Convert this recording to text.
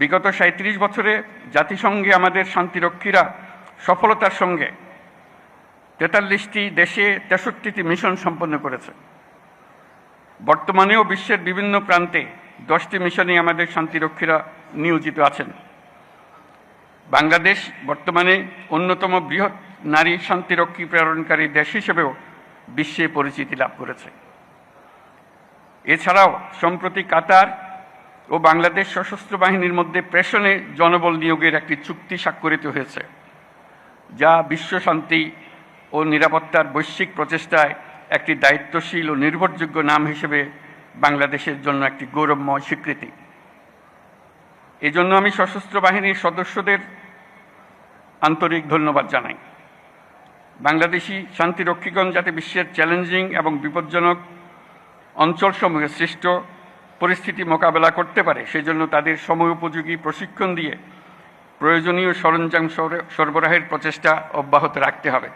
বিগত সাঁত্রিশ বছরে জাতিসংঘে আমাদের শান্তিরক্ষীরা সফলতার সঙ্গে তেতাল্লিশটি দেশে তেষট্টিটি মিশন সম্পন্ন করেছে। বর্তমানেও বিশ্বের বিভিন্ন প্রান্তে দশটি মিশনে আমাদের শান্তিরক্ষীরা নিয়োজিত আছেন। বাংলাদেশ বর্তমানে অন্যতম বৃহৎ নারী শান্তিরক্ষী প্রেরণকারী দেশ হিসেবেও বিশ্বে পরিচিতি লাভ করেছে। এছাড়াও সম্প্রতি কাতার ও বাংলাদেশ সশস্ত্র বাহিনীর মধ্যে প্রেষণে জনবল নিয়োগের একটি চুক্তি স্বাক্ষরিত হয়েছে, যা বিশ্ব শান্তি ও নিরাপত্তার বৈশ্বিক প্রচেষ্টায় একটি দায়িত্বশীল ও নির্ভরযোগ্য নাম হিসেবে বাংলাদেশের জন্য একটি গৌরবময় স্বীকৃতি। এজন্য আমি সশস্ত্র বাহিনীর সদস্যদের আন্তরিক ধন্যবাদ জানাই। বাংলাদেশি শান্তিরক্ষীগণ যাতে বিশ্বের চ্যালেঞ্জিং এবং বিপজ্জনক অঞ্চলসমূহে সৃষ্ট পরিস্থিতি মোকাবেলা করতে পারে, সেজন্য তাদের সময়োপযোগী প্রশিক্ষণ দিয়ে প্রয়োজনীয় সরঞ্জাম সরবরাহের প্রচেষ্টা অব্যাহত রাখতে হবে।